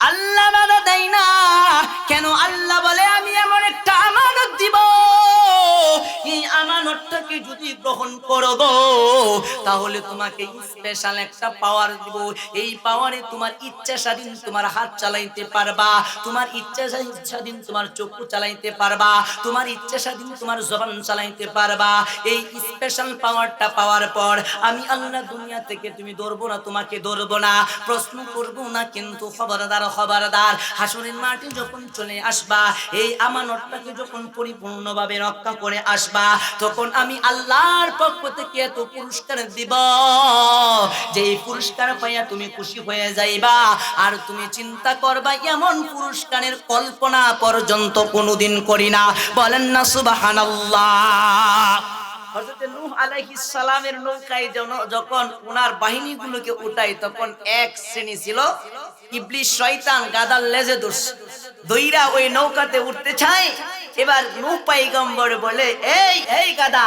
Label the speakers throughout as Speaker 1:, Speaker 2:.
Speaker 1: আল্লাহ বাধা দেয় না। কেন আল্লাহ বলে আমি এমন একটা যদি গ্রহণ করো তাহলে তোমাকে স্পেশাল একটা পাওয়ার দিব। এই পাওয়ারে তোমার ইচ্ছা স্বাধীন তোমার হাত চালাইতে পারবা, তোমার ইচ্ছা স্বাধীন তোমার চক্ষু চালাইতে পারবা, তোমার ইচ্ছা স্বাধীন তোমার জবান চালাইতে পারবা। এই স্পেশাল পাওয়ারটা পাওয়ার পর আমি আল্লাহ দুনিয়া থেকে তুমি ধরবো না, তোমাকে ধরবো না। প্রশ্ন করব না, কিন্তু খবরদার খবরদার, হাসুরের মাটি যখন চলে আসবা, এই আমানতটাকে যখন পরিপূর্ণভাবে রক্ষা করে আসবা, তখন আমি আল্লাহর পক্ষ থেকে এত পুরস্কার দিব যে পুরস্কার পাইয়া তুমি খুশি হয়ে যাইবা, আর তুমি চিন্তা করবা এমন পুরস্কারের কল্পনা পর্যন্ত কোনোদিন করি না। বলেন না, সুবহানাল্লাহ। নৌকায় যখন ওনার বাহিনীগুলোকে উঠাই তখন এক শ্রেণি ছিল ইবলিশ শয়তান গাদার লেজে ধরছে দইরা ওই নৌকাতে উঠতে চায়। এবার নূহ পাইগম্বর বলে, এই এই গাদা,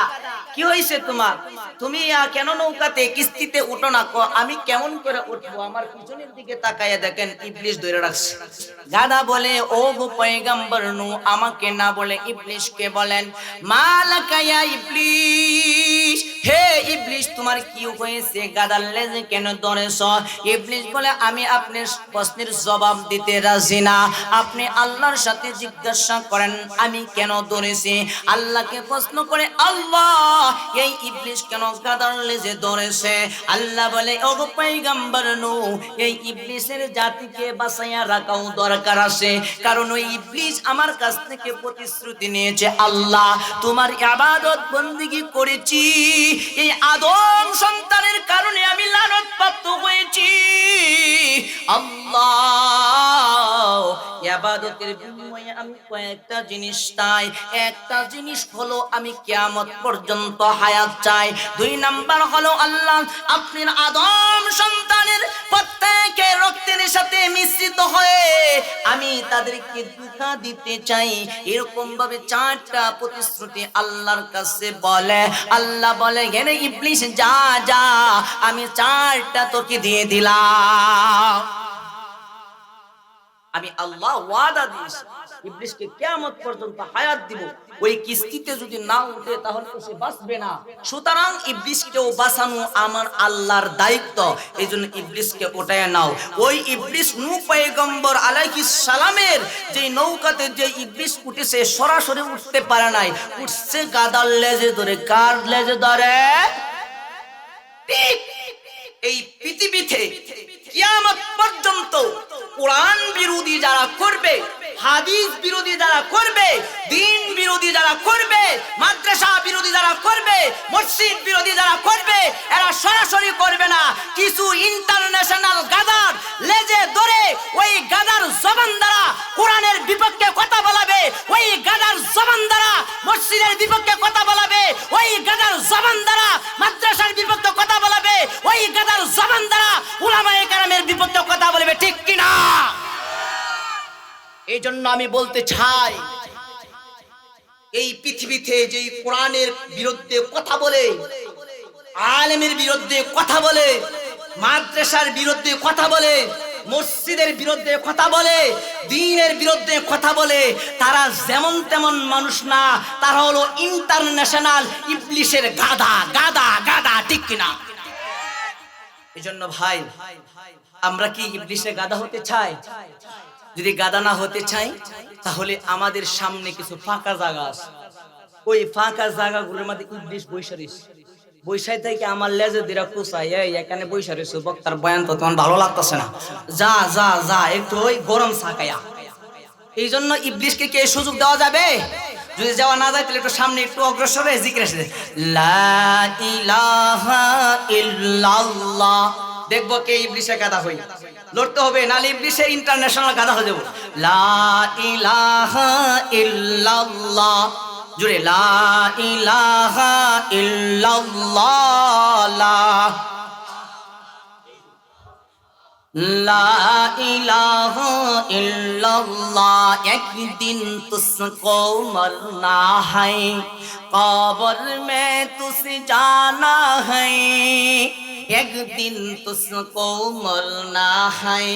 Speaker 1: কি হয়েছে তোমার? তুমি কেন নৌকাতে কিস্তিতে উঠো না? ক, আমি কেমন করে উঠবো? আমার পিছনের দিকে তাকাইয়া দেখেন ইবলিশ ধরে রাখছে। গাদা বলে, ও গো পয়গম্বর নু আমাকে না বলে ইবলিশকে বলেন? মালাকায়া ইবলিশ, হে ইবলিশ, তোমার কি হয়েছে? গাদার লেজে কেন ধরেছ? ইবলিশ বলে, আমি আপনার প্রশ্নের জবাব দিতে রাজি না। আপনি আল্লাহর সাথে জিজ্ঞাসা করেন, আমি কেন ধরেছি? আল্লাহকে প্রশ্ন করে, আল্লাহ, এই ইবলিশ কেন গাদার লেজে ধরেছে? আল্লাহ বলে ও গো পয়গম্বর নু, এই ইবলিশের জাতিকে বাঁচাইয়া রাখাও দরকার আছে। কারণ ওই ইবলিশ আমার কাছ থেকে প্রতিশ্রুতি নিয়েছে, আল্লাহ, তোমার ইবাদত বন্দিগি করেছি। এই আদম সন্তানের কারণে আমি লানত প্রাপ্ত হয়েছি। আল্লাহ ইবাদতের বিনিময়ে আমি কয়েকটা জিনিস চাই। একটা জিনিস হলো আমি কিয়ামত পর্যন্ত হায়াত চাই। দুই নাম্বার হলো আল্লাহ আপনার আদম সন্তানের প্রত্যেকের রক্তের সাথে মিশ্রিত হয়ে আমি তাদেরকে দুঃখা দিতে চাই। এরকম ভাবে চারটা প্রতিশ্রুতি আল্লাহর কাছে বলে। আল্লাহ বলে গেলে ইবলিশ যা যা, আমি চারটা তোকে দিয়ে দিলাম। আমি আল্লাহ ওয়াদা দিয়েছি ইবলিশকে কিয়ামত পর্যন্ত হায়াত দিব। ওই কিস্তিতে যদি না উঠে তাহলে তো সে বাঁচবে না। সুতরাং ইবলিশকেও বাঁচানো আমার আল্লাহর দায়িত্ব। এই জন্য ইবলিশকে ওটায় নাও। ওই ইবলিশ নূ পয়গম্বর আলাইহিস সালামের যে নৌকাতে যে ইবলিশ উঠেছে, সরাসরি উঠতে পারে নাই। উঠছে গাদার লেজে ধরে। কার লেজে ধরে? এই পৃথিবীতে কিয়ামত পর্যন্ত কোরআন বিরোধী যারা করবে, হাদিস বিরোধী যারা করবে, দিন বিরোধী যারা করবে, মাদ্রাসা বিরোধী যারা করবে, মসজিদ বিরোধী যারা করবে, এরা সরাসরি করবে না। কিছু ইন্টারন্যাশনাল গাদার লেজে ধরে ওই গাদার জবান দ্বারা কোরআনের বিপক্ষে কথা বলাবে, ওই গাদার জবান দ্বারা মসজিদের বিপক্ষে কথা বলাবে, ওই গাদার জবান দ্বারা মাদ্রাসার বিপক্ষে কথা বলাবে। ওই গাদার জবান দ্বারা উলামায়ে কেরামের বিপক্ষে কথা বলবে, ঠিক কিনা? এই জন্য আমি বলতে চাই, এই পৃথিবীতে যে কোরআনের বিরুদ্ধে কথা বলে, আলেমের বিরুদ্ধে কথা বলে, মাদ্রাসার বিরুদ্ধে কথা বলে, মসজিদের বিরুদ্ধে কথা বলে, দিনের বিরুদ্ধে কথা বলে, তারা যেমন তেমন মানুষ না, তারা হলো ইন্টারন্যাশনাল ইবলিশের গাদা গাদা গাদা, ঠিক কিনা? এই জন্য ভাই, আমরা কি ইবলিশের গাদা হতে চাই? যদি গাদা না হতে চাই, তাহলে আমাদের সামনে কিছু ফাঁকা জায়গা আছে। ওই ফাঁকা জায়গাগুলোর মধ্যে ইবলিশ বৈশারিস বৈশাই থেকে আমার লেজে দিরা কুসাই এই, এখানে বৈশারিস বক্তার বয়ান তো তোমার ভালো লাগতেছে না। যা যা যা, একটু ওই গরম সাকায়া এই জন্য ইবলিশকে কে সুযোগ দেওয়া যাবে? যদি যাওয়া না যায়, তাহলে একটু সামনে একটু অগ্রসর হয়ে জিজ্ঞেস দেখব কে ইবলিশে গাদা হই। লড়তে হবে, নালে ইবলিশে ইন্টারন্যাশনাল গাদা হয়ে যাব। লা জুড়ে লা একদিন তুসকো মরনা है कब्र में तुझे जाना है एक दिन तुझको मरना है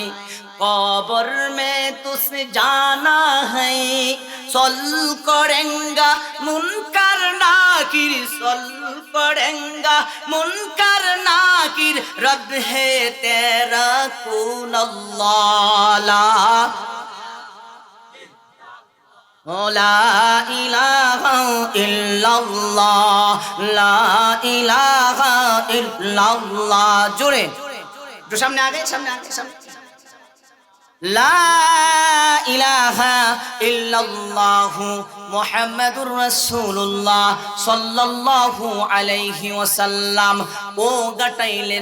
Speaker 1: कब्र में तुझसे जाना है सल करेंगा मुनकर नाकिर सल करेंगा मुनकर नाकिर रब है तेरा لا إله إلا الله لا إله إلا الله জোরে একটু সামনে আগে সামনে আগে সামনে লা ইলাহা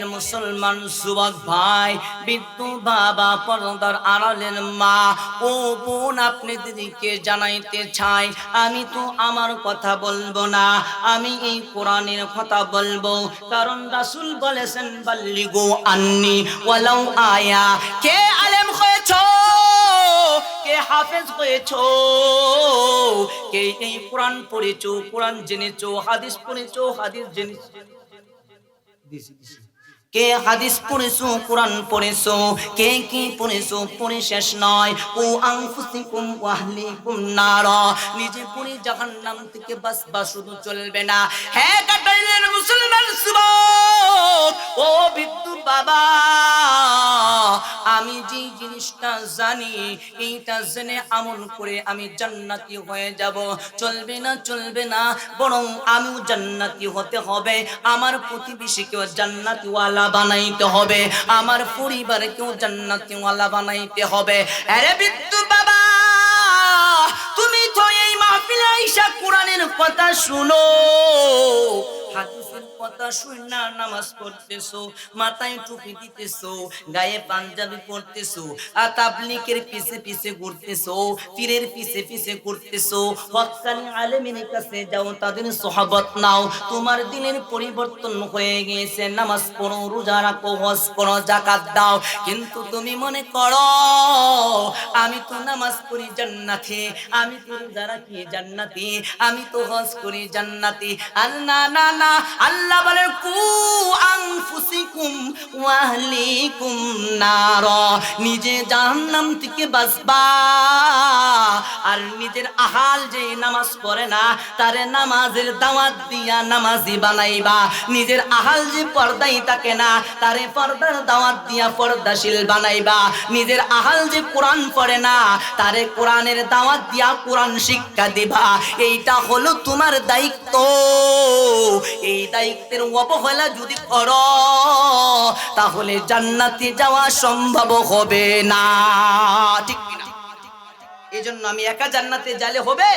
Speaker 1: মুসলমান যুবক ভাই বিদ্যু বাবা, পর্দার আড়ালের মা, ও বোন, আপনি দিদিকে জানাইতে চাই, আমি তো আমার কথা বলব না, আমি এই কোরআনের কথা বলব। কারণ রাসূল বলেছেন, বাল্লিগো আন্নি ওয়ালাউ আয়া। কে আলেম হয়েছো? কে হাফেজ হয়েছো কে এই কোরআন পড়েছো কোরআন জেনেছো হাদিস পড়েছো হাদিস জেনেছো দিছি, দিছি। কে হাদিস পড়েছো, কোরআন পড়েছো, কে কি পড়েছো, পড়ে শেষ নয়। ও আনফুসিকুম ওয়াহলিকুম নার। নিজে পড়ে জাহান্নাম থেকে বাস বাস শুধু চলবে না। হ্যাঁ কাটাইলেন মুসলমান ও বিদ্যুৎ বাবা, আমি যে জিনিসটা জানি, এইটা জেনে আমল করে আমি জান্নাতি হয়ে যাব। চলবে না চলবে না, বরং আমিও জান্নাতি হতে হবে। আমার প্রতিবেশীকেও জান্নাতিওয়ালা বানাইতে হবে। আমার পরিবারকেও জান্নাতিওয়ালা বানাইতে হবে। আরে বিদ্যু বাবা, তুমি তো এই মাহফিলে আইসা কোরআনের কথা শুনো। হাদিসের কথা শুনা নামাজ পড়তেছো, মাথায় টুপি দিতেছো, গায়ে পাঞ্জাবি পরতেছো, আর তাবলিকের পিছে পিছে ঘুরতেছো, পীরের পিছে পিছে ঘুরতেছো, হকানি আলেমের কাছে যাও, তাদের সহবত নাও, তোমার দিনের পরিবর্তন হয়ে গিয়েছে, নামাজ পড়ো, রোজা রাখো, হজ করো জাকাত দাও, কিন্তু তুমি মনে করো, আমি তো নামাজ পড়ি জান্নাতি, আমি তো রোজা রাখি জান্নাতি, আমি তো হজ করি জান্নাতি আর না না না আল্লাহ বলেন, কু আনফুসিকুম ওয়া আহলিকুম নার। নিজে জাহান্নাম থেকে আর নিজের আহাল যে নামাজ পড়ে না, তারে নামাজের দাওয়াত দিয়া নামাজি বানাইবা। নিজের আহাল যে পর্দাই থাকে না, তারে পর্দার দাওয়াত দিয়া পর্দাশীল বানাইবা। নিজের আহাল যে কোরআন পড়ে না, তারে কোরআনের দাওয়াত দিয়া কোরআন শিক্ষা দিবা। এইটা হলো তোমার দায়িত্ব। এই দায়িত্বের অবহেলা যদি কর, তাহলে জান্নাতে যাওয়া সম্ভব হবে না। ঠিক এই জন্য আমি একা জান্নাতে যালে হবে?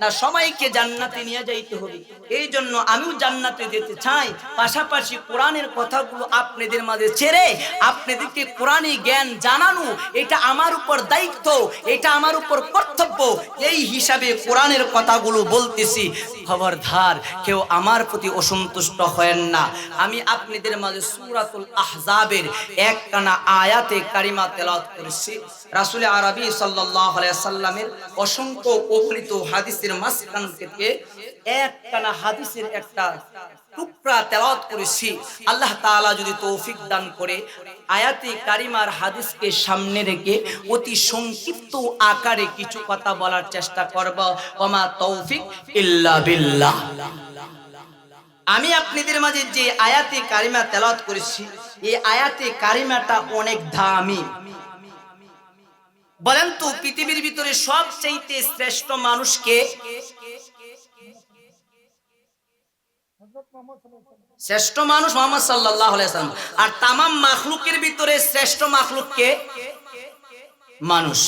Speaker 1: না, সবাইকে জান্নাতে নিয়ে যাইতে হবে। এই জন্য আমিও জান্নাতে যেতে চাই। পাশাপাশি কোরআনের কথাগুলো আপনাদের মাঝে ছেড়ে আপনাদেরকে কোরআনী জ্ঞান জানানো, এটা আমার উপর দায়িত্ব, এটা আমার উপর কর্তব্য। এই হিসাবে কোরআনের কথাগুলো বলতেছি। খবরদার, কেউ আমার প্রতি অসন্তুষ্ট হয়েন না। আমি আপনাদের মাঝে সূরাতুল আহজাবের এক কানা আয়াতে কারিমা তেলাওয়াত করেছি। রাসূল আরবি আলাইহি সাল্লামের অসংখ্য অগণিত হাদিসের মাঝখান থেকে এক কানা হাদিসের একটা টুকরা তেলাওয়াত করেছি। আল্লাহ তাআলা যদি তৌফিক দান করে, আয়াতে কারিমার হাদিসকে সামনে রেখে অতি সংক্ষিপ্ত আকারে কিছু কথা বলার চেষ্টা করব। ওমা তৌফিক ইল্লা বিল্লাহ। আমি আপনাদের মাঝে যে আয়াতে কারিমা তেলাওয়াত করেছি, এই আয়াতে কারিমাটা অনেক দামি। বলেন তো, পৃথিবীর ভিতরে সবচাইতে শ্রেষ্ঠ মানুষকে শ্রেষ্ঠ মানুষ মোহাম্মদ সাল্লাহ আর তামাম মাখলুকের ভিতরে শ্রেষ্ঠ মাখলুককে মানুষ।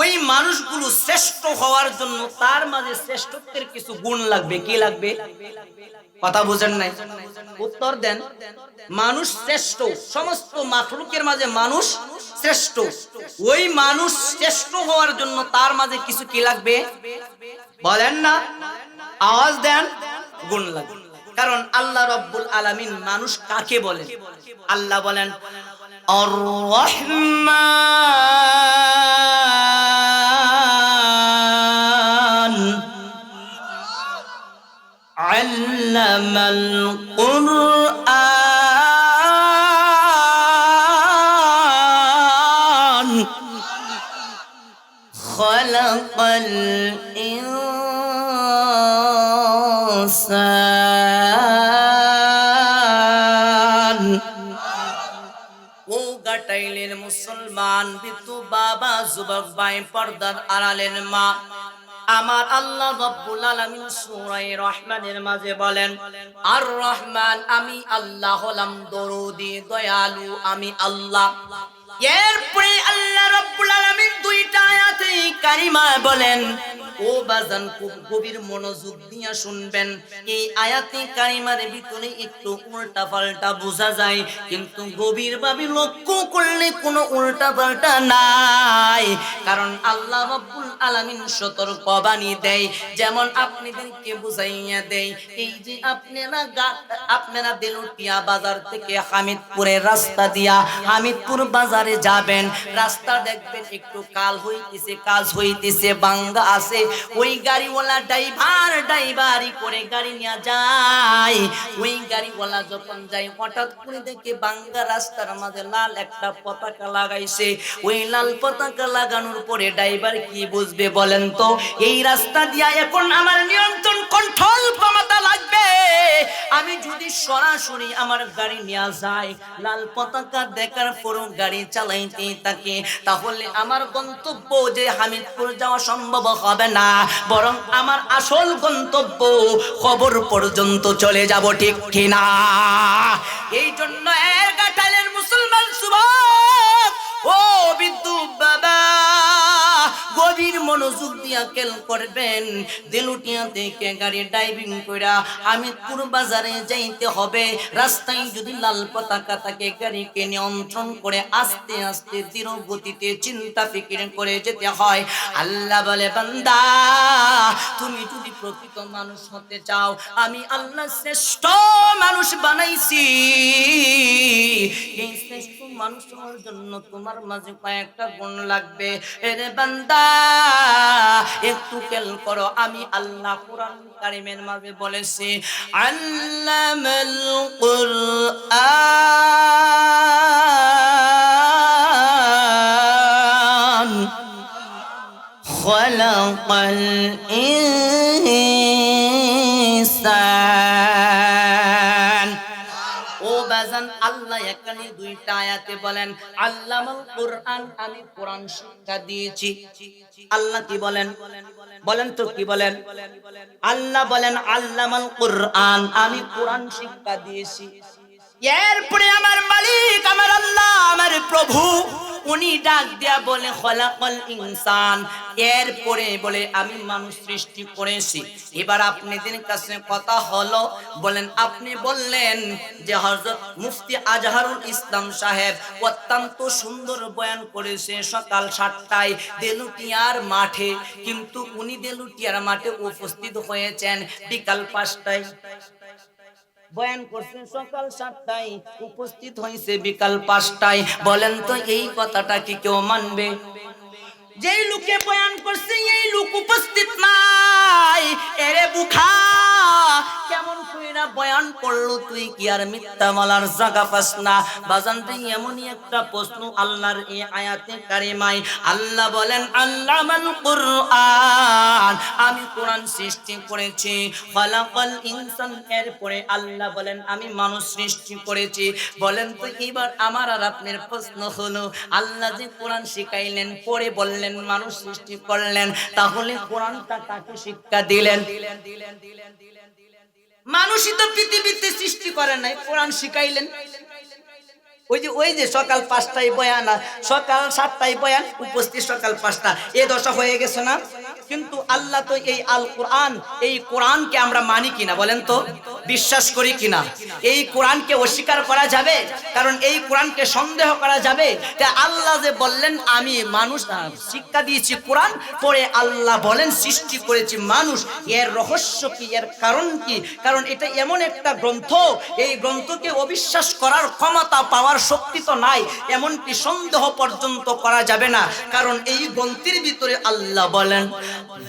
Speaker 1: ওই মানুষগুলো শ্রেষ্ঠ হওয়ার জন্য তার মাঝে শ্রেষ্ঠত্বের কিছু গুণ লাগবে, কি লাগবে? কথা বুঝেন নাই। উত্তর দেন, মানুষ শ্রেষ্ঠ, সমস্ত মাখলুকের মাঝে মানুষ শ্রেষ্ঠ। ওই মানুষ শ্রেষ্ঠ হওয়ার জন্য তার মাঝে কিছু কি লাগবে? বলেন না, আওয়াজ দেন, গুণ লাগবে। কারণ আল্লাহ রব্বুল আলামিন মানুষ কাকে বলেন? আল্লাহ বলেন আর রহমান علم القرآن خلق الإنسان মুসলমান বিতু বাবা যুবক বাই পর্দার আড়ালের মা আমার আল্লাহ রব্বুল আলামিন সূরা রহমানের মাঝে বলেন, আর রহমান, আমি আল্লাহ হলাম দরুদি দয়ালু, আমি আল্লাহ। এরপরে আল্লাহ রব্বুল আলামিন দুইটা আয়াতে কারিমা বলেন ও বাজান খুব গভীর মনোযোগ দিয়ে শুনবেন। এই আয়াতে কারিমার ভিতরে একটু উল্টা পাল্টা বোঝা যায়, কিন্তু গভীর ভাবে লক্ষ্য করলে কোনো উল্টা পাল্টা নাই। কারণ আল্লাহ রাব্বুল আলামিন সতর্ক বাণী দেয়, যেমন আপনাদেরকে বুঝাইয়া দেয়, এই যে আপনারা আপনারা দেলুটিয়া বাজার থেকে হামিদপুরের রাস্তা দিয়া হামিদপুর বাজারে যাবেন, রাস্তা দেখবেন একটু কাল হইতেছে, কাজ হইতেছে, বাঙ্গা আছে ওই গাড়িওয়ালা ড্রাইভার ড্রাইভারি করে গাড়ি নিয়ে যায়। ওই গাড়িওয়ালা যখন যায়, হঠাৎ করে দেখে বাঙ্গা রাস্তার মাঝে লাল একটা পতাকা লাগাইছে। ওই লাল পতাকা লাগানোর পরে ড্রাইভার কি বুঝবে বলেন তো? এই রাস্তা দিয়া এখন আমার নিয়ন্ত্রণ ক্ষমতা লাগবে। আমি যদি সরাসরি আমার গাড়ি নিয়ে যাই, লাল পতাকা দেখার পরও গাড়ি চালাইতে থাকে। তাহলে আমার গন্তব্য যে হামিদপুর যাওয়া সম্ভব হবে না। বরং আমার আসল গন্তব্য খবর পর্যন্ত চলে যাব ঠিক কিনা। এই জন্য মুসলমান যুবক ও বিদ্যুৎ বাবা। গভীর মনোযোগ দিয়া কেল করবেন। দেলুটিয়া থেকে গাড়ি ড্রাইভিং কইরা হামিদপুর বাজারে যাইতে হবে। রাস্তায় যদি লাল পতাকা থাকে, গাড়িকে নিয়ন্ত্রণ করে আস্তে আস্তে ধীর গতিতে চিন্তা ফিকির করে যেতে হয়। আল্লাহ বলে, বান্দা, তুমি যদি প্রকৃত মানুষ হতে চাও, আমি আল্লাহ শ্রেষ্ঠ মানুষ বানাইছি। এই শ্রেষ্ঠ মানুষ হওয়ার জন্য তোমার মাঝে কয়েকটা গুণ লাগবে। এরে বান্দা বান্দা একটু কেল করো আমি আল্লাহ কোরআন কারিমের মাঝে বলেছি আল্লামাল কুরআন খলাকাল ইনসান। বাজান আল্লাহ এখানে দুইটা আয়াতে বলেন, আল্লামাল কোরআন আমি কোরআন শিক্ষা দিয়েছি। আল্লাহ কি বলেন? বলেন তো কি বলেন? আল্লাহ বলেন, আল্লামাল কুরআন আমি কোরআন শিক্ষা দিয়েছি। এরপরে আমার মালিক, আমার আল্লাহ, আমার প্রভু, উনি ডাক দেয়া বলে, খলাকল ইনসান। এরপরে বলে, আমি মানুষ সৃষ্টি করেছি। এবার আপনাদের কাছে কথা হলো, বলেন, আপনি বললেন যে হযরত মুফতি আজহারুল ইসলাম সাহেব অত্যন্ত সুন্দর বয়ান করেছে সকাল সাতটায় দেলুটিয়ার মাঠে, কিন্তু উনি দেলুটিয়ার মাঠে উপস্থিত হয়েছেন বিকাল পাঁচটায়। বয়ান করছেন, সকাল সাতটায় উপস্থিত হয়েছে বিকাল পাঁচটায়। বলেন তো এই কথাটা কি কেউ মানবে? যেই লোকে বয়ান করছে, এই লোক উপস্থিত নাই। এরে বুখা কেমন কইরা বয়ান করল তুই কি আর মিথ্যা বলার জায়গা পাস না? বাজান এমনই একটা প্রশ্ন আল্লাহর এই আয়াতে কারিমাই আল্লাহ বলেন আল্লাহ মান কুরআন। আমি কোরআন সৃষ্টি করেছি। খলাকাল ইনসান এর পরে আল্লাহ বলেন, আমি মানুষ সৃষ্টি করেছি। বলেন তো, এবার আমার আর আপনার প্রশ্ন হলো, আল্লাহ যে কোরআন শিখাইলেন পরে বললেন, মানুষ সৃষ্টি করলেন, তাহলে কোরআনটা তাকে শিক্ষা দিলেন দিলেন দিলেন দিলেন? মানুষই তো পৃথিবীতে সৃষ্টি করে নাই, কোরআন শিখাইলেন। ওই যে ওই যে সকাল পাঁচটায় বয়ান সকাল সাতটায় বয়ান, উপস্থিত সকাল পাঁচটা। এ দশা হয়ে গেছে না? কিন্তু আল্লাহ তো এই আল কোরআন এই কোরআনকে আমরা মানি কিনা বলেন তো? বিশ্বাস করি কিনা? এই কোরআনকে অস্বীকার করা যাবে? কারণ এই কোরআনকে সন্দেহ করা যাবে আল্লাহ যে বললেন, আমি মানুষ শিক্ষা দিয়েছি কোরআন, পরে আল্লাহ বলেন, সৃষ্টি করেছি মানুষ। এর রহস্য কি? এর কারণ কি? কারণ এটা এমন একটা গ্রন্থ, এই গ্রন্থকে অবিশ্বাস করার ক্ষমতা পাওয়ার শক্তি তো নাই। এমনকি সন্দেহ পর্যন্ত করা যাবে না। কারণ এই গ্রন্থের ভিতরে আল্লাহ বলেন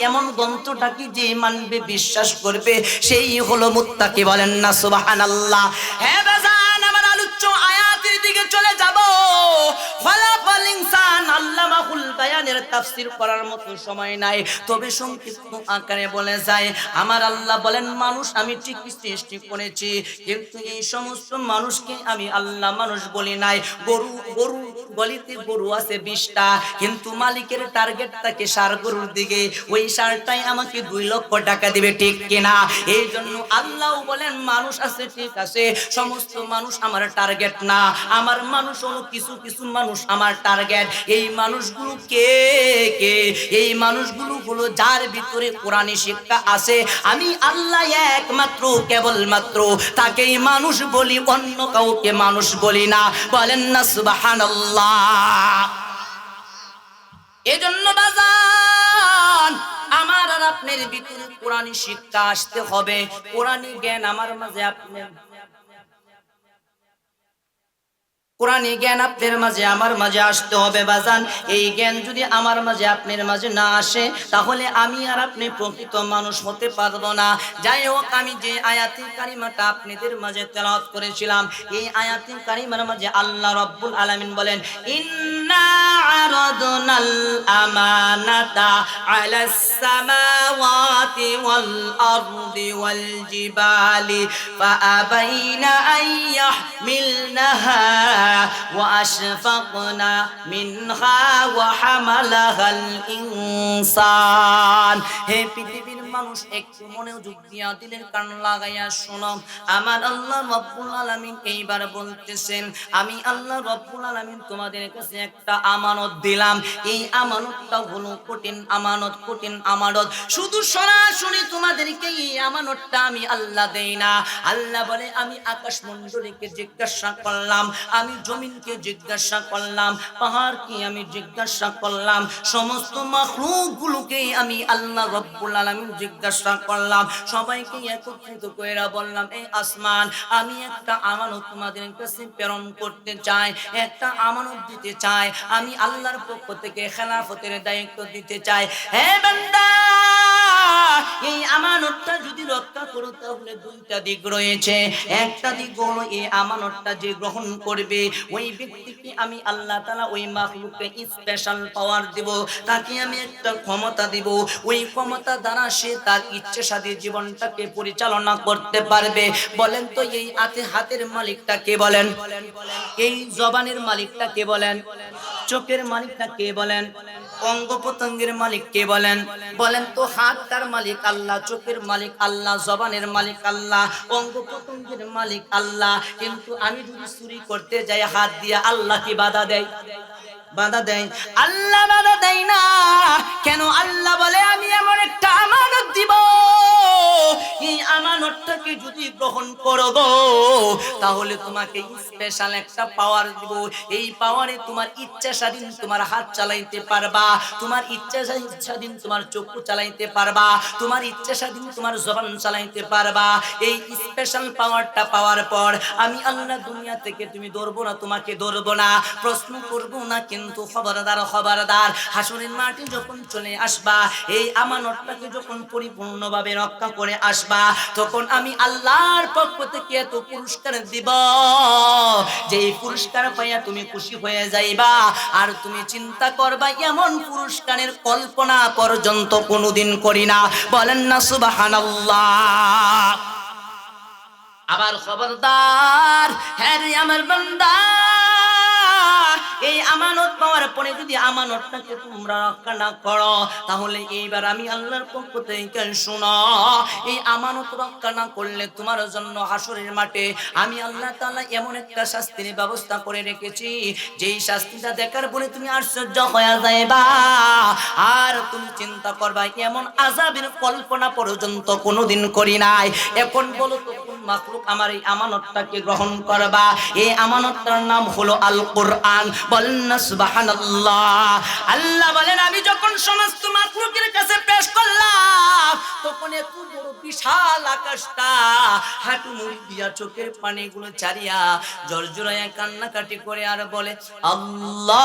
Speaker 1: এমন গ্রন্থটাকে যে মানবে, বিশ্বাস করবে? সেই হলো মুত্তাকি বলেন না, সুবহানাল্লাহ। হ্যাঁ আমার আলোচ্য আয়াতের দিকে চলে যাব। ফলাফল ইনসান আল্লামাহুল বায়ানের করার মতো সময় নাই। তবে সংক্ষিপ্ত আকারে বলে যায়, আমার আল্লাহ বলেন, মানুষ আমি সৃষ্টি করেছি, কিন্তু এই সমস্ত মানুষকে আমি আল্লাহ মানুষ বলি নাই। গরু গরু গলিতে গরু আছে বিশটা, কিন্তু মালিকের টার্গেট থাকে সার গরুর দিকে। ওই সারটাই আমাকে দুই লক্ষ টাকা দিবে, ঠিক কিনা? এই জন্য আল্লাহ বলেন, মানুষ আছে, ঠিক আছে, সমস্ত মানুষ আমার টার্গেট না। আমার মানুষ কিছু কিছু মানুষ আমার টার্গেট এই মানুষগুলো কে কে? এই মানুষগুলো হলো যার ভিতরে কোরআনী শিক্ষা আছে, আমি আল্লাহ একমাত্র, কেবলমাত্র। তাকেই মানুষ বলি, অন্য কাউকে মানুষ বলি না। বলেন না, সুবহানাল্লাহ। এজন্য বাজান, আমার আর আপনার ভিতরে কোরআনী শিক্ষা আসতে হবে। কোরআনী জ্ঞান আমার মাঝে আপনার কোরআনী জ্ঞান আপনার মাঝে আমার মাঝে আসতে হবে বাজান এই জ্ঞান যদি আমার মাঝে আপনার মাঝে না আসে তাহলে আমি আর আপনি প্রকৃত মানুষ হতে পারবো না যাই হোক আমি যে আয়াতি কারিমাটা আপনাদের মাঝে তেলাওয়াত করেছিলাম এই আয়াতি কারিমার মাঝে আল্লাহ রব্বুল আলামিন বলেন ইন্না আরাদনাল আমানাতা আলাস সামাওয়াতি ওয়াল আরদি ওয়াল জিবালি فأبين أن يحملنها وأشفقنا منها وحملها الإنسان. هي মানুষ একটু মনোযোগ দিয়া দিলের কান লাগাইয়া শোনো আমার আল্লাহ রব্বুল আলামিন এইবার বলতেছেন, আমি আল্লাহ রব্বুল আলামিন তোমাদের কাছে একটা আমানত দিলাম। এই আমানতটা হলো কঠিন আমানত কঠিন আমানত। শুধু সরাসরি তোমাদেরকে এই আমানতটা আমি আল্লাহ দেই না। আল্লাহ বলে, আমি আকাশ মণ্ডলীকে জিজ্ঞাসা করলাম, আমি জমিনকে জিজ্ঞাসা করলাম, পাহাড়কে আমি জিজ্ঞাসা করলাম, সমস্ত মাখলুক গুলোকে আমি আল্লাহ রব্বুল আলামিন জিজ্ঞাসা করলাম, সবাইকে একত্রিত কইরা বললাম এই আসমান, আমি একটা আমানত তোমাদের কাছে প্রেরণ করতে চাই, একটা আমানত দিতে চাই, আমি আল্লাহর পক্ষ থেকে খেলাফতের দায়িত্ব দিতে চাই। হে বান্দা! এই আমানতটা যদি রক্ষা করো, তাহলে দুইটা দিক রয়েছে। একটা দিক হলো, এই আমানতটা যে গ্রহণ করবে, ওই ব্যক্তিকে আমি আল্লাহ তাআলা ওই স্পেশাল পাওয়ার তাকে আমি একটা ক্ষমতা ওই ক্ষমতা দ্বারা সে তার ইচ্ছে সাথে জীবনটাকে পরিচালনা করতে পারবে। বলেন তো, এই হাতে হাতের মালিকটা কে বলেন? এই জবানের মালিকটা কে বলেন? চোখের মালিকটা কে বলেন? অঙ্গ প্রত্যঙ্গের মালিক কে বলেন? বলেন তো হাত তার মালিক আল্লাহ, চোখের মালিক আল্লাহ, জবানের মালিক আল্লাহ অঙ্গ প্রত্যঙ্গের মালিক আল্লাহ। কিন্তু আমি যদি চুরি করতে যাই, হাত দিয়ে আল্লাহ কি বাধা দেয়? বাধা দেয়। আল্লাহ বাধা দেয় না। কেন আল্লাহ বলে, আমি এমন একটা আমানত দিব। আমানতটাকে যদি গ্রহণ করো তাহলে তোমাকে স্পেশাল একটা পাওয়ার দিব। এই পাওয়ারে তোমার ইচ্ছা স্বাধীন তোমার হাত চালাইতে পারবা। তোমার ইচ্ছা স্বাধীন তোমার চালাইতে পারবা। তোমার ইচ্ছা স্বাধীন তোমার জবান চালাইতে পারবা। এই স্পেশাল পাওয়ারটা পাওয়ার পর আমি আল্লাহ দুনিয়া থেকে তুমি ধরবো না, তোমাকে ধরবো না। প্রশ্ন করব না খবরদার খবরদার। হাসুরের মাটি যখন চলে আসবা, এই আমানতটাকে যখন পরিপূর্ণভাবে রক্ষা করে আসবা, তখন আমি আল্লাহর পক্ষ থেকে এত পুরস্কার দিব যে পুরস্কার পাইয়া তুমি খুশি হয়ে যাইবা। আর তুমি চিন্তা করবা, এমন পুরস্কারের কল্পনা পর্যন্ত কোনোদিন করি না। বলেন না, সুবহানাল্লাহ। আবার খবরদার হ্যাঁ আমার বান্দা। এই আমানত পাওয়ার পরে যদি আমানতটাকে তোমরা রক্ষা না করো, তাহলে এইবার আমি আল্লাহর পক্ষ থেকে শোনো, এই আমানত রক্ষা না করলে তোমার জন্য হাসরের মাঠে আমি আল্লাহ তাআলা এমন একটা শাস্তির ব্যবস্থা করে রেখেছি। যেই শাস্তিটা দেখার পরে তুমি আশ্চর্য হয়ে যাইবা। আর তুমি চিন্তা করবা, এমন আজাবের কল্পনা পর্যন্ত কোনোদিন করি নাই। এখন বলো তো মাকলুক আমার এই আমানতটাকে গ্রহণ করবা। এই আমানতটার নাম হলো আল কোরআন বলেন না সুবহানাল্লাহ। আল্লাহ বলেন, আমি যখন সমস্ত মাকলুকের কাছে পেশ করলাম তখন এত বড় বিশাল আকাশটা, হাঁটু মুড়ি দিয়া চোখের পানিগুলো চারিয়া জর্জরায়া কান্নাকাটি করে আর বলে, আল্লাহ,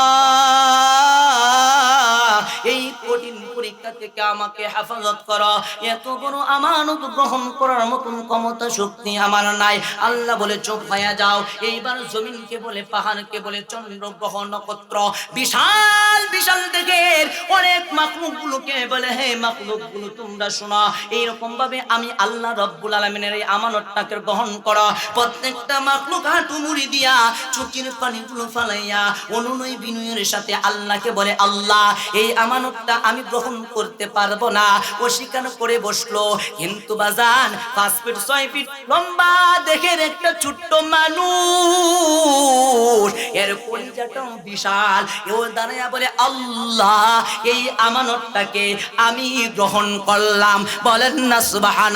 Speaker 1: এই কঠিন পরীক্ষা থেকে আমাকে হেফাজত করো। এত বড় আমানত গ্রহণ করার মতন ক্ষমতা শক্তি আমার নাই। আল্লাহ বলে, চোখ হয়ে যাও। এইবার জমিনকে বলে, পাহাড়কে বলে, চন্দ্র গ্রহ, নক্ষত্র, বিশাল বিশাল দেখের অনেক মাকলুক গুলোকে বলে, হে মাকলুকগুলো তোমরা শোনো। এইরকম ভাবে আমি আল্লাহ রব্বুল আলমিনের এই আমানতটাকে গ্রহণ করো, প্রত্যেকটা মাকলুক হাঁটু মুড়ি দিয়া চোখের পানিগুলো ফালাইয়া অনুনয় বিনয়ের সাথে আল্লাহকে বলে, আল্লাহ, এই আমানতটা আমি গ্রহণ করতে পারব না। অস্বীকার করে বসল। কিন্তু বাজান, পাঁচ ফিট, ছয় ফিট লম্বা দেখের একটা ছোট্ট মানুষ, এর কলিজাটাও বিশাল। এও দাঁড়াইয়া বলে, আল্লাহ, এই আমানতটাকে আমি গ্রহণ করলাম। বলেন না সুবাহান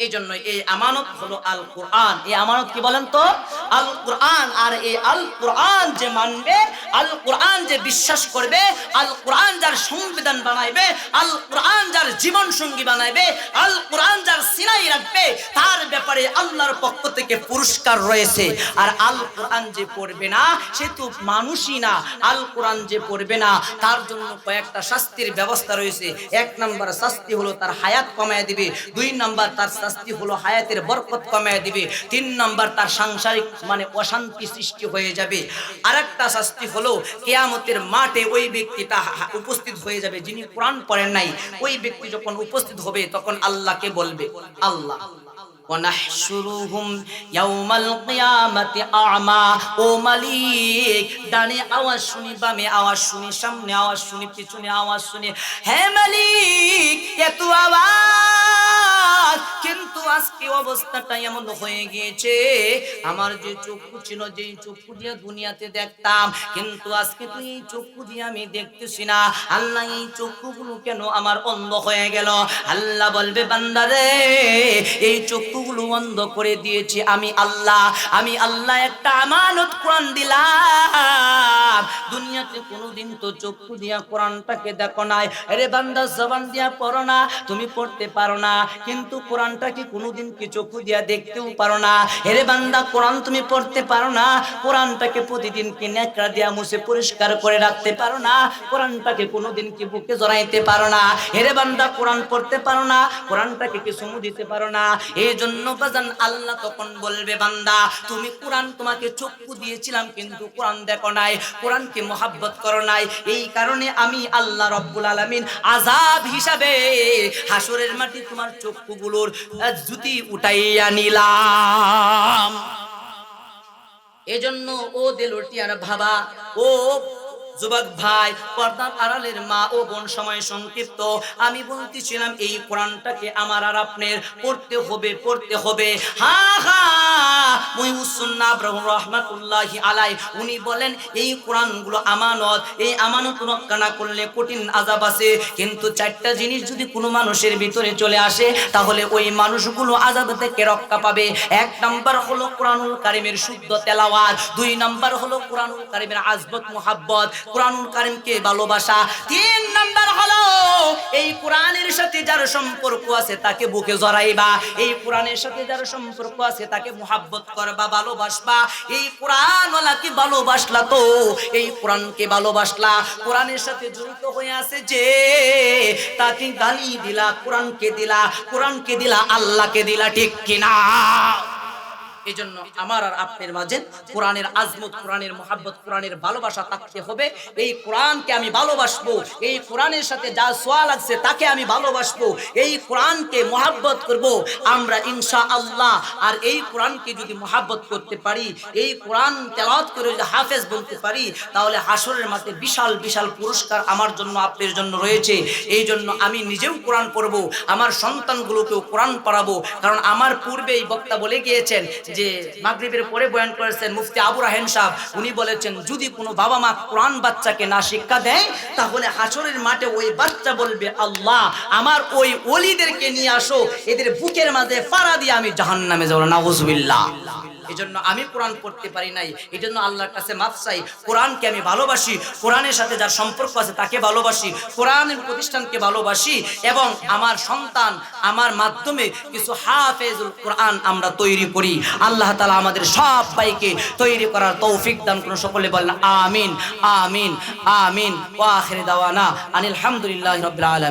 Speaker 1: এই জন্য এই আমানত হলো আল কোরআন এই আমানত কি বলেন তো? আল কোরআন আর এই আল কোরআন যে মানবে আল কোরআন যে বিশ্বাস করবে আল কোরআন যার সংবিধান বানাইবে আল কোরআন যার জীবন সঙ্গী বানাইবে আল কোরআন যার তার ব্যাপারে আল্লাহর পক্ষ থেকে পুরস্কার রয়েছে। আর আল কোরআন যে পড়বে না, সে তো মানুষই না। আল কোরআন যে পড়বে না, তার জন্য কয়েকটা শাস্তির ব্যবস্থা রয়েছে। এক নাম্বার শাস্তি হলো তার হায়াত কমায় দিবে। দুই নাম্বার তার শাস্তি হলো হায়াতের বরকত কমায় দিবে। তিন নাম্বার তার সাংসারিক মানে অশান্তি সৃষ্টি হয়ে যাবে। আরেকটা শাস্তি হলো কেয়ামতের মাঠে ওই ব্যক্তিটা উপস্থিত হয়ে যাবে। যিনি কোরআন পড়েন নাই, ওই ব্যক্তি যখন উপস্থিত হবে, তখন আল্লাহকে বলবে, আল্লাহ। ওনাহশুরুহুম ইয়াউমাল কিয়ামাতি আ'মা ও মালিক, ডানে আওয়াজ শুনি, বামে আওয়াজ শুনি, সামনে আওয়াজ শুনি, পিছনে আওয়াজ শুনি। হে মালিক এত আওয়াজ। কিন্তু আজকে অবস্থাটা এমন হয়ে গিয়েছে, আমার যে চক্ষু ছিল যে চক্ষু দিয়ে দুনিয়াতে দেখতাম, কিন্তু আজকে তো চক্ষু দিয়ে আমি দেখতেছি না। আল্লাহ এই চক্ষুগুলো কেন আমার অন্ধ হয়ে গেল? আল্লাহ বলবে বান্দারে এই চক্ষুগুলো বন্ধ করে দিয়েছি আমি আল্লাহ। আমি আল্লাহ একটা আমানত কোরআন দিলাম। দুনিয়াতে কোনোদিন তো চক্ষু দিয়া কোরআনটাকে দেখো নাই। আরে বান্দা, জবান দিয়া পড়ো না, তুমি পড়তে পারো না। কিন্তু কোরআনটাকে কোনোদিন কি চক্ষু দিয়া দেখতেও পারো না? হেরে বান্দা, কোরআন তুমি পড়তে পারো না? কোরআনটাকে প্রতিদিন কি নেকড়া দিয়া মুছে পরিষ্কার করে রাখতে পারো না? কোরআনটাকে কোনোদিন কি বুকে জড়াইতে পারো না? হেরে বান্দা, কোরআন পড়তে পারো না? কোরআনটাকে কি সুমু দিতে পারো না? এই জন্য বাজান আল্লাহ তখন বলবে, বান্দা, তুমি কোরআন তোমাকে চক্ষু দিয়েছিলাম কিন্তু কোরআন দেখো নাই, কোরআনকে মোহাব্বত করো নাই। এই কারণে আমি আল্লাহ রব্বুল আলামিন আজাব হিসাবে হাসরের মাটি তোমার চক্ষুগুলোর জুতি উঠাইয়া নিলাম। এজন্য ও দেলোটিয়ার ভাবা ও যুবক ভাই, পর্দার আড়ালের মা ও বোন সময় সংক্ষিপ্ত। আমি বলতেছিলাম, এই কোরআনটাকে আমার আর আপনার পড়তে হবে পড়তে হবে। হা হা জিনিস যদি কোনো মানুষের ভিতরে চলে আসে, তাহলে ওই মানুষগুলো থেকে রক্ষা পাবে। এক নাম্বার হলো কারিমের শুদ্ধ তেলাওয়াত, দুই নাম্বার হলো কোরআনুল কারিমের আজবত মুহাব্বত কোরআনুল কারিমকে ভালোবাসা। তিন নাম্বার হলো, এই কোরআনের সাথে যার সম্পর্ক আছে তাকে বুকে জড়াইবা। এই কোরআনের সাথে যার সম্পর্ক আছে তাকে মুহাব্বত করবা, ভালোবাসবা। এই কোরআন ওলাকে ভালোবাসলা তো, এই কোরআনকে ভালোবাসলা। কোরআনের সাথে জড়িত হয়ে আছে যে, তাকে গালি দিলা, কোরআনকে দিলা কোরআনকে দিলা, আল্লাহকে দিলা, ঠিক কিনা? এই জন্য আমার আর আপনার মাঝে কোরআনের আজমত, কোরআনের মোহাব্বত, কোরআনের ভালোবাসা থাকতে হবে। এই কোরআনকে আমি ভালোবাসবো। এই কোরআনের সাথে যা সোয়া লাগছে তাকে আমি ভালোবাসবো। এই কোরআনকে মোহাব্বত করব। আমরা ইনশা আল্লাহ আর এই কোরআনকে যদি মোহাব্বত করতে পারি, এই কোরআন তেলাওয়াত করে যদি হাফেজ বলতে পারি, তাহলে হাসরের মাঠে বিশাল বিশাল পুরস্কার আমার জন্য, আপনার জন্য রয়েছে। এই জন্য আমি নিজেও কোরআন পড়ব, আমার সন্তানগুলোকেও কোরআন পড়াবো। কারণ আমার পূর্বে এই বক্তা বলে গিয়েছেন যে মাগরিবের পরে বয়ান করেছেন মুফতি আবু রাহেন সাহ উনি বলেছেন, যদি কোনো বাবা মা কোরআন বাচ্চাকে না শিক্ষা দেয়, তাহলে হাসরের মাঠে ওই বাচ্চা বলবে, আল্লাহ, আমার ওই ওলিদেরকে নিয়ে আসো, এদের বুকের মাঝে ফাড়া দিয়ে আমি জাহান্নামে যাব, নাউজুবিল্লাহ। এই জন্য আমি কোরআন পড়তে পারি নাই এই জন্য আল্লাহর কাছে মাফ চাই। কোরআনকে আমি ভালোবাসি, কোরআনের সাথে যার সম্পর্ক আছে তাকে ভালোবাসি, কোরআনের প্রতিষ্ঠানকে ভালোবাসি এবং আমার সন্তান আমার মাধ্যমে কিছু হাফেজুল কোরআন আমরা তৈরি করি। আল্লাহ তালা আমাদের সব ভাইকে তৈরি করার তৌফিক দান করুন, সকলে বলেন আমিন আমিন আমিন। ওয়া আখির দাওয়ানা, আনিল হামদুলিল্লাহি আলামিন।